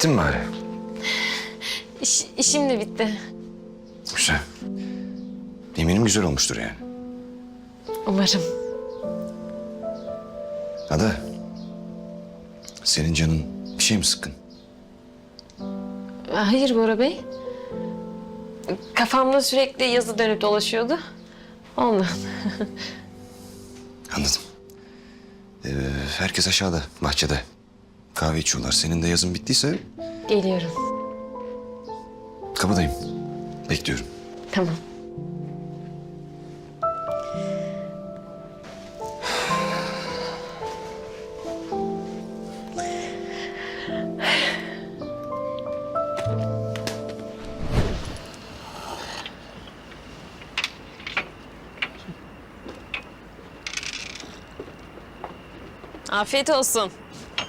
Bitti mi bari? İş, işim de bitti. Güzel. Eminim güzel olmuştur yani. Umarım. Ada, senin canın bir şey mi sıkkın? Hayır Bora Bey. Kafamda sürekli yazı dönüp dolaşıyordu. Ondan. Anladım. Ee, herkes aşağıda, bahçede. Kahve içiyorlar. Senin de yazın bittiyse Geliyorum. kapıdayım. Bekliyorum. Tamam. Afiyet olsun.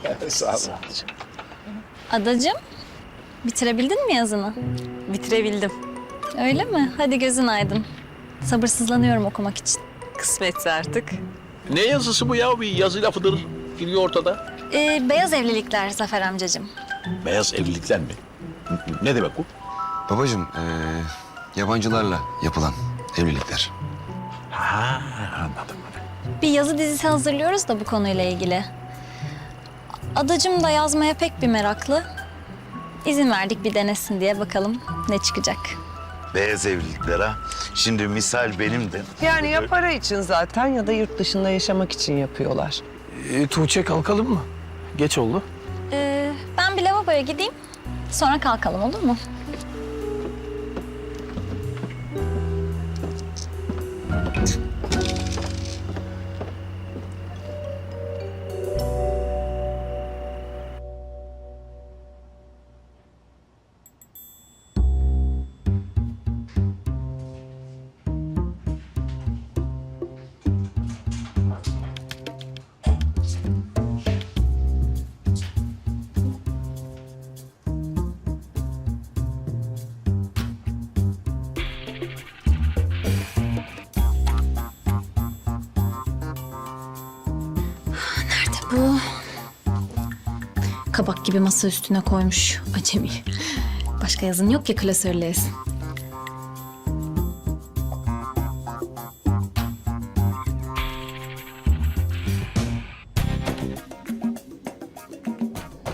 Adacığım, bitirebildin mi yazını? Bitirebildim. Öyle mi? Hadi gözün aydın. Sabırsızlanıyorum okumak için. Kısmetse artık. Ne yazısı bu ya? Bir yazı lafıdır. Giriyor ortada. Ee, beyaz evlilikler Zafer amcacığım. Beyaz evlilikler mi? Ne demek bu? Babacığım, ee, yabancılarla yapılan evlilikler. Ha anladım. Bir yazı dizisi hazırlıyoruz da bu konuyla ilgili. Adacığım da yazmaya pek bir meraklı. İzin verdik bir denesin diye bakalım ne çıkacak. Beyaz evlilikler ha. Şimdi misal benim de. Yani ya para için zaten ya da yurt dışında yaşamak için yapıyorlar. E, Tuğçe kalkalım mı? Geç oldu. Ee, ben bir lavaboya gideyim. Sonra kalkalım olur mu? Bu? Kabak gibi masa üstüne koymuş acemi. Başka yazın yok ya klasörleyiz.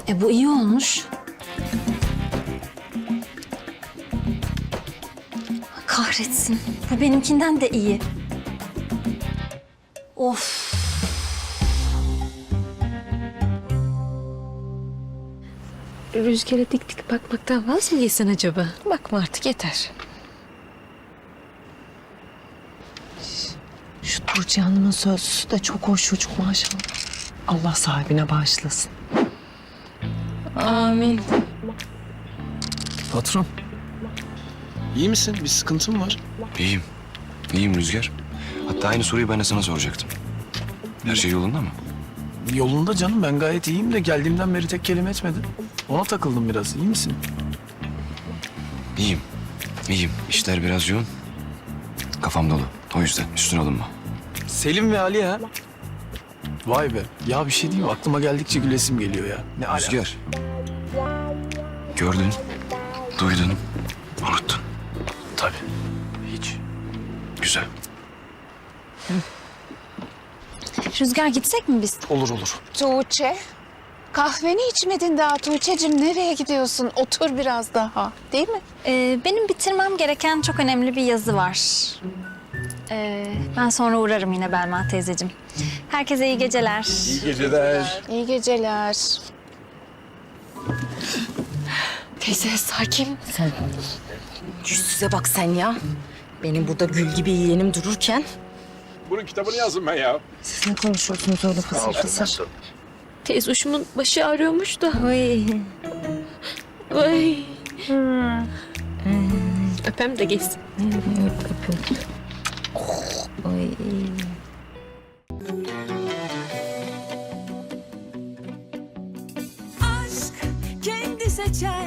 E bu iyi olmuş. Kahretsin. Bu benimkinden de iyi. Of. Rüzgara dik dik bakmaktan vaz mı geçsen acaba? Bakma artık yeter. Şu Tuğçe Hanım'ın sözlüsü de çok hoş çocuk maşallah. Allah sahibine bağışlasın. Amin. Patron. İyi misin? Bir sıkıntın var. İyiyim. İyiyim Rüzgar. Hatta aynı soruyu ben de sana soracaktım. Her şey yolunda mı? Yolunda canım ben gayet iyiyim de geldiğimden beri tek kelime etmedin. Ona takıldım biraz. İyi misin? İyiyim. İyiyim. İşler biraz yoğun. Kafam dolu. O yüzden üstüne alınma. Selim ve Ali ha. Vay be. Ya bir şey diyeyim mi? Aklıma geldikçe gülesim geliyor ya. Ne ala. Rüzgar. Gördün, duydun, unuttun. Tabii. Hiç. Güzel. Rüzgar gitsek mi biz? Olur olur. Tuğçe, kahveni içmedin daha Tuğçe'cim. Nereye gidiyorsun? Otur biraz daha, değil mi? Ee, benim bitirmem gereken çok önemli bir yazı var. Ee, ben sonra uğrarım yine Belma teyzeciğim. Herkese iyi geceler. Geceler. İyi geceler. Teyze sakin. Yüzsüze bak sen ya. Benim burada gül gibi yeğenim dururken Bunun kitabını yazdım ben ya. Siz ne konuşuyorsunuz öyle fısır fısır? Teyze uşumun başı ağrıyormuş da. Oy. Ay. Öpem de geçsin. aşk kendi seçer